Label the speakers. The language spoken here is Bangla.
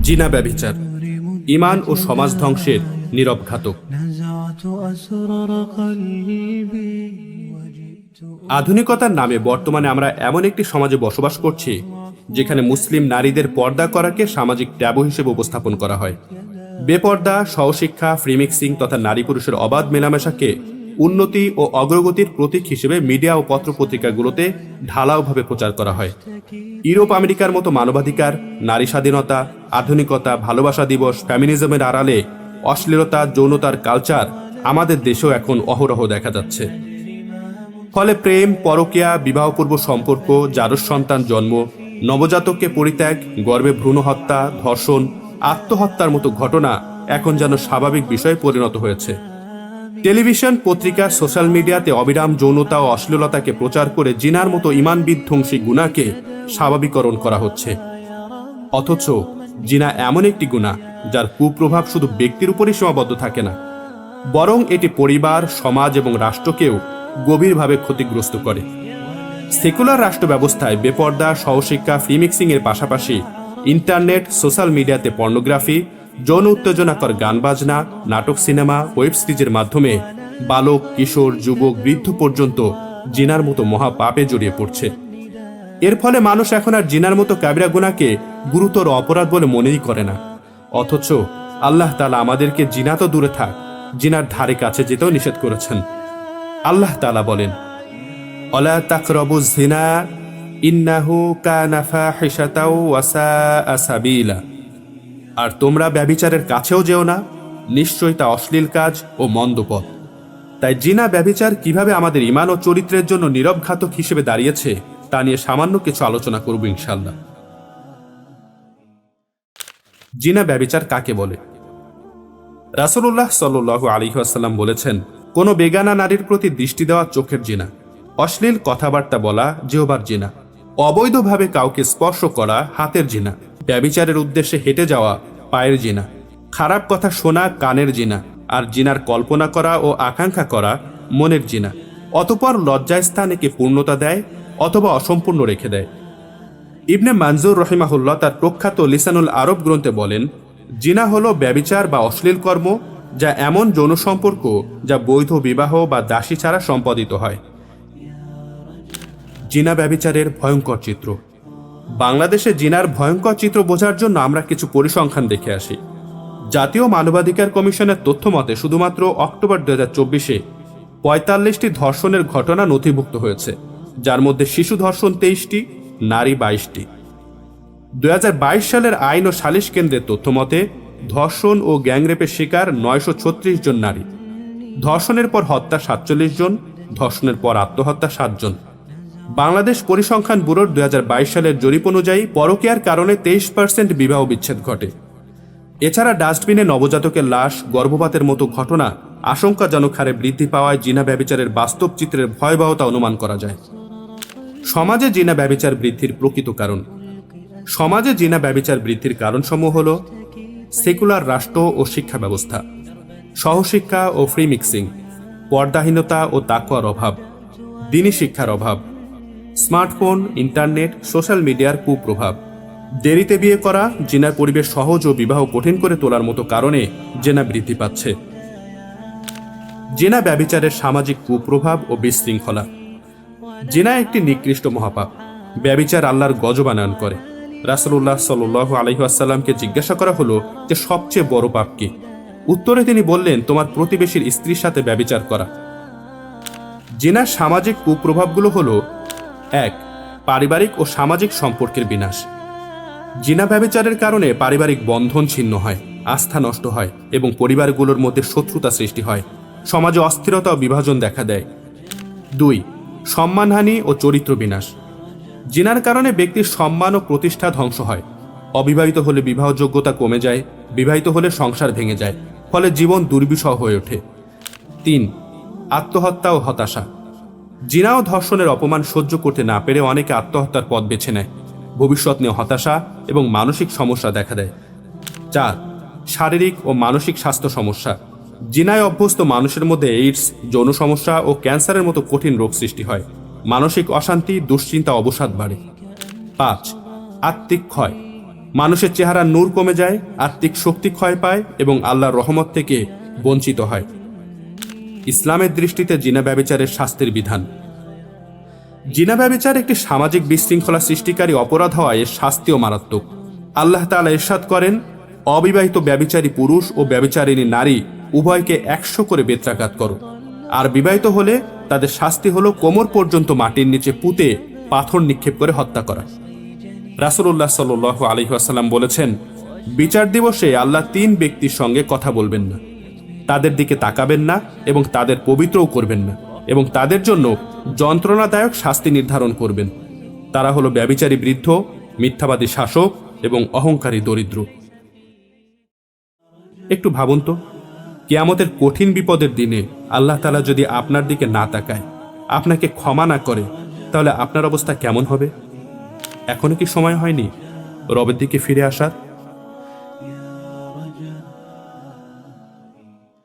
Speaker 1: জিনা ব্যভিচার ইমান ও সমাজ ধ্বংসের নীরব ঘাতক। আধুনিকতার নামে বর্তমানে আমরা এমন একটি সমাজে বসবাস করছি, যেখানে মুসলিম নারীদের পর্দা করাকে সামাজিক ট্যাবু হিসেবে উপস্থাপন করা হয়। বেপর্দা সহশিক্ষা ফ্রিমিক্সিং তথা নারী পুরুষের অবাধ মেলামেশাকে উন্নতি ও অগ্রগতির প্রতীক হিসেবে মিডিয়া ও পত্রপত্রিকাগুলোতে ঢালাওভাবে প্রচার করা হয়। ইউরোপ আমেরিকার মতো মানবাধিকার, নারী স্বাধীনতা, আধুনিকতা, ভালোবাসা দিবস, ফ্যামিনিজমের আড়ালে অশ্লীলতা, যৌনতার কালচার আমাদের দেশেও এখন অহরহ দেখা যাচ্ছে। ফলে প্রেম, পরকীয়া, বিবাহপূর্ব সম্পর্ক জারস সন্তান জন্ম, নবজাতককে পরিত্যাগ গর্বে ভ্রূণ হত্যা, ধর্ষণ, আত্মহত্যার মতো ঘটনা এখন যেন স্বাভাবিক বিষয়ে পরিণত হয়েছে। টেলিভিশন, পত্রিকা, সোশ্যাল মিডিয়াতে অবিরাম যৌনতা ও অশ্লীলতাকে প্রচার করে জিনার মতো ইমান বিধ্বংসী গুণাকে স্বাভাবিকরণ করা হচ্ছে। অথচ জিনা এমন একটি গুণা, যার কুপ্রভাব শুধু ব্যক্তির উপরই সীমাবদ্ধ থাকে না, বরং এটি পরিবার, সমাজ এবং রাষ্ট্রকেও গভীরভাবে ক্ষতিগ্রস্ত করে। সেকুলার রাষ্ট্র ব্যবস্থায় বেপর্দা সহশিক্ষা ফ্রিমিক্সিং এর পাশাপাশি ইন্টারনেট, সোশ্যাল মিডিয়াতে পর্নোগ্রাফি যৌন উত্তেজনাকর গান বাজনা, নাটক সিনেমা, ওয়েব সিরিজের মাধ্যমে বালক, কিশোর, যুবক, বৃদ্ধ পর্যন্ত জিনার মতো মহা পাপে জড়িয়ে পড়ছে। এর ফলে মানুষ এখন আর জিনার মতো কাবিরা গুনাকে গুরুতর অপরাধ বলে মনেই করে না। অথচ আল্লাহ তালা আমাদেরকে জিনা তো দূরে থাক, জিনার ধারে কাছে যেতেও নিষেধ করেছেন। আল্লাহ তালা বলেন, অলা ইন্নাহু কানা ফাহিশাতাও ওয়াসাআ সাবিলা। আর তোমরা ব্যভিচারের কাছেও যেও না। নিশ্চয়ই তা অশ্লীল কাজ ও মন্দ পথ। তাই জিনা ব্যভিচার কীভাবে আমাদের ইমান ও চরিত্রের জন্য নীরব ঘাতক হিসেবে দাঁড়িয়েছে, তা নিয়ে সামান্য কিছু আলোচনা করব ইনশাল্লাহ জিনা ব্যভিচার কাকে বলে? রাসূলুল্লাহ সাল্লু আলী আসাল্লাম বলেছেন, কোনো বেগানা নারীর প্রতি দৃষ্টি দেওয়া চোখের জিনা, অশ্লীল কথাবার্তা বলা জিহবার জিনা, অবৈধভাবে কাউকে স্পর্শ করা হাতের জিনা। ব্যবিচারের উদ্দেশ্যে হেঁটে যাওয়া পায়ের জিনা। খারাপ কথা শোনা কানের জিনা আর জিনার কল্পনা করা ও আকাঙ্ক্ষা করা মনের জিনা। অতপর লজ্জায় লজ্জাস্থান একে পূর্ণতা দেয় অথবা অসম্পূর্ণ রেখে দেয়। ইবনে মানজুর রহিমাহুল্লাহ তার প্রখ্যাত লিসানুল আরব গ্রন্থে বলেন, জিনা হলো ব্যবিচার বা অশ্লীল কর্ম যা এমন যৌন সম্পর্ক যা বৈধ বিবাহ বা দাসী ছাড়া সম্পাদিত হয়। জিনা ব্যবিচারের ভয়ঙ্কর চিত্র। বাংলাদেশে জিনার ভয়ঙ্কর চিত্র বোঝার জন্য আমরা কিছু পরিসংখ্যান দেখে আসি। জাতীয় মানবাধিকার কমিশনের তথ্য মতে শুধুমাত্র অক্টোবর দু হাজার চব্বিশে পঁয়তাল্লিশটি ধর্ষণের ঘটনা নথিভুক্ত হয়েছে, যার মধ্যে শিশু ধর্ষণ তেইশটি, নারী বাইশটি। দুই হাজার বাইশ সালের আইন ও সালিশ কেন্দ্রের তথ্য মতে ধর্ষণ ও গ্যাংরেপের শিকার নয়শো ছত্রিশ জন নারী। ধর্ষণের পর হত্যা সাতচল্লিশ জন, ধর্ষণের পর আত্মহত্যা সাতজন বাংলাদেশ পরিসংখ্যান ব্যুরোর দুই হাজার বাইশ সালের জরিপ অনুযায়ী পরকীয়ার কারণে তেইশ পার্সেন্ট বিবাহ বিচ্ছেদ ঘটে। এছাড়া ডাস্টবিনে নবজাতকের লাশ, গর্ভপাতের মতো ঘটনা আশঙ্কাজনক হারে বৃদ্ধি পাওয়ায় জিনা ব্যবিচারের বাস্তব চিত্রের ভয়াবহতা অনুমান করা যায়। সমাজে জিনা ব্যবিচার বৃদ্ধির প্রকৃত কারণ। সমাজে জিনা ব্যবিচার বৃদ্ধির কারণসমূহ হল সেকুলার রাষ্ট্র ও শিক্ষা ব্যবস্থা, সহশিক্ষা ও ফ্রি মিক্সিং, পর্দাহীনতা ও তাকুয়ার অভাব, দিনী শিক্ষার অভাব স্মার্টফোন, ইন্টারনেট, সোশ্যাল মিডিয়ার কুপ্রভাব। দেরিতে বিয়ে করা, জিনার পরিবেশ সহজ ও বিবাহ কঠিন করে তোলার মতো কারণে জেনা বৃদ্ধি পাচ্ছে। জেনা ব্যবিচারের সামাজিক কুপ্রভাব ও বিশৃঙ্খলা। জেনা একটি নিকৃষ্ট মহাপাপ। ব্যবিচার আল্লাহর গজবানায়ন করে। রাসুল্লাহ সাল আলহিহাসাল্লামকে জিজ্ঞাসা করা হলো যে, সবচেয়ে বড় পাপ কি? উত্তরে তিনি বললেন, তোমার প্রতিবেশীর স্ত্রীর সাথে ব্যবিচার করা। জেনার সামাজিক কুপ্রভাবগুলো হল এক, পারিবারিক ও সামাজিক সম্পর্কের বিনাশ। জিনা ব্যবিচারের কারণে পারিবারিক বন্ধন ছিন্ন হয়, আস্থা নষ্ট হয় এবং পরিবারগুলোর মধ্যে শত্রুতা সৃষ্টি হয়। সমাজে অস্থিরতা ও বিভাজন দেখা দেয়। দুই, সম্মানহানি ও চরিত্র বিনাশ। জিনার কারণে ব্যক্তির সম্মান ও প্রতিষ্ঠা ধ্বংস হয়। অবিবাহিত হলে বিবাহযোগ্যতা কমে যায়, বিবাহিত হলে সংসার ভেঙে যায়, ফলে জীবন দুর্বিষহ হয়ে ওঠে। তিন, আত্মহত্যা ও হতাশা। জিনা ও ধর্ষণের অপমান সহ্য করতে না পেরে অনেকে আত্মহত্যার পথ বেছে নেয়। ভবিষ্যৎ নিয়ে হতাশা এবং মানসিক সমস্যা দেখা দেয়। চার, শারীরিক ও মানসিক স্বাস্থ্য সমস্যা। জিনায় অভ্যস্ত মানুষের মধ্যে এইডস যৌন সমস্যা ও ক্যান্সারের মতো কঠিন রোগ সৃষ্টি হয়। মানসিক অশান্তি, দুশ্চিন্তা, অবসাদ বাড়ে। পাঁচ, আত্মিক ক্ষয়। মানুষের চেহারা নূর কমে যায়, আত্মিক শক্তি ক্ষয় পায় এবং আল্লাহর রহমত থেকে বঞ্চিত হয়। ইসলামের দৃষ্টিতে জিনা ব্যবিচারের শাস্তির বিধান। জিনা ব্যবিচার একটি সামাজিক বিশৃঙ্খলা সৃষ্টিকারী অপরাধ হওয়ায় এর শাস্তিও মারাত্মক। আল্লাহ তাআলা ইরশাদ করেন, অবিবাহিত ব্যবিচারী পুরুষ ও ব্যবিচারিণী নারী উভয়কে একশো করে বেত্রাঘাত করো। আর বিবাহিত হলে তাদের শাস্তি হলো কোমর পর্যন্ত মাটির নিচে পুঁতে পাথর নিক্ষেপ করে হত্যা করা। রাসূলুল্লাহ সাল্লাল্লাহু আলাইহি ওয়াসাল্লাম বলেছেন, বিচার দিবসে আল্লাহ তিন ব্যক্তির সঙ্গে কথা বলবেন না। তাদের দিকে তাকাবেন না এবং তাদের পবিত্রও করবেন না এবং তাদের জন্য যন্ত্রণাদায়ক শাস্তি নির্ধারণ করবেন। তারা হলো ব্যবিচারী বৃদ্ধ, মিথ্যাবাদী শাসক এবং অহংকারী দরিদ্র। একটু ভাবুন তো, কেয়ামতের কঠিন বিপদের দিনে আল্লাহ তালা যদি আপনার দিকে না তাকায়, আপনাকে ক্ষমা না করে, তাহলে আপনার অবস্থা কেমন হবে? এখনও কি সময় হয়নি? রবের দিকে ফিরে আসার?